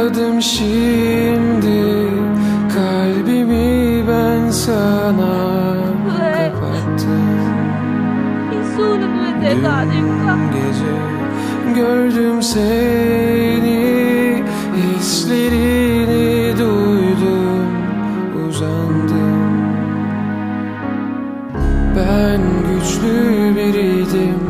Adım şimdi Kalbimi ben sana kapattım. Dün gece gördüm seni Hislerini duydum uzandım. Ben güçlü biriydim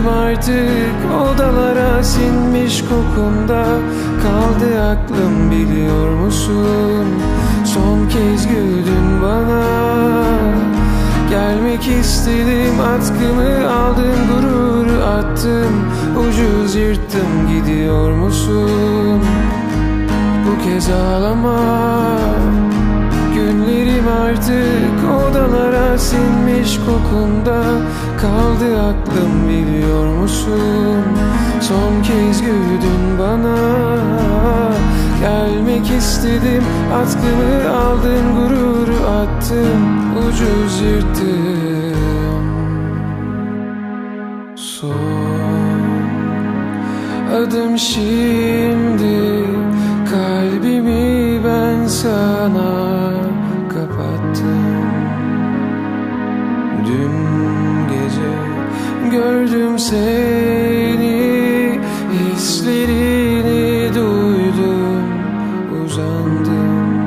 Günlerim artık odalara sinmiş kokunda. Kaldı aklım biliyor musun? Son kez güldün bana. Gelmek istedim atkımı aldın gururu attım Ucuz yırttım gidiyor musun? Bu kez ağlama. Günlerim artık odalara sinmiş kokunda. Kaldı aklım biliyor musun Son kez güldün bana. Gelmek istedim atkımı aldın gururu attım Ucuz yırttım Son adım şimdi Kalbimi ben sana seni Hislerini duydum uzandım.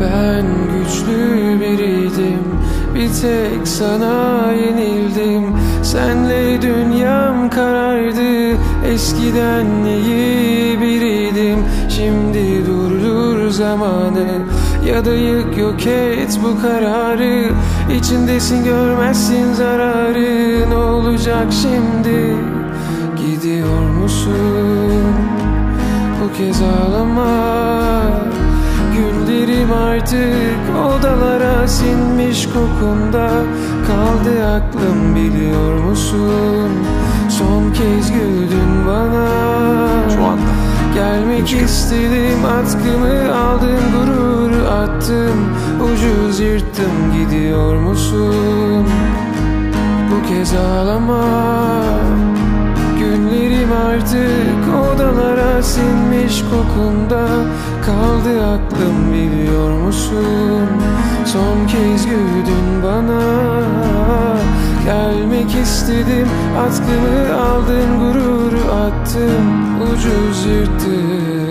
Ben güçlü biriydim Bir tek sana yenildim. Senle dünyam karardı Eskiden iyi biriydim. Şimdi durdur zamanı Ya da yık yok et bu kararı İçindesin görmezsin zararı. Ne olacak şimdi? Gidiyor musun? Bu kez ağlama. Günlerim artık odalara sinmiş kokunda. Kaldı aklım biliyor musun? Son kez güldün bana. Şu anda. Gelmek istedim atkımı aldın gururu attım Ucuz yırttım gidiyor musun? Bu kez ağlama Günlerim artık odalara sinmiş kokunda Kaldı aklım biliyor musun? Son kez güldün bana Gelmek istedim atkımı aldın gururu attım Ucuz yırttım